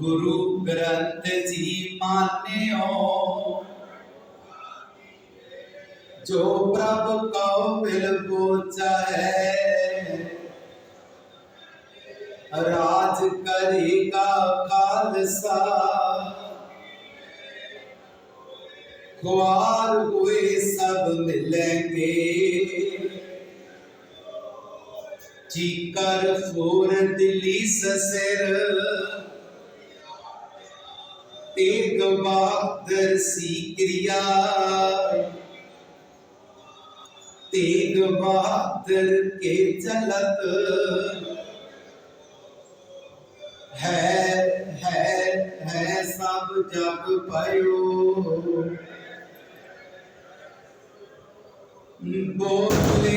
गुरु ग्रंथ जी मान्यो जो प्रभु को बिलबोचा है राज करेगा खालसा। खुआर हुए सब मिलेंगे। cikar forat lisasir teg bahadur si kriya Tegh Bahadur के चलत है है है सब जग भयो बोले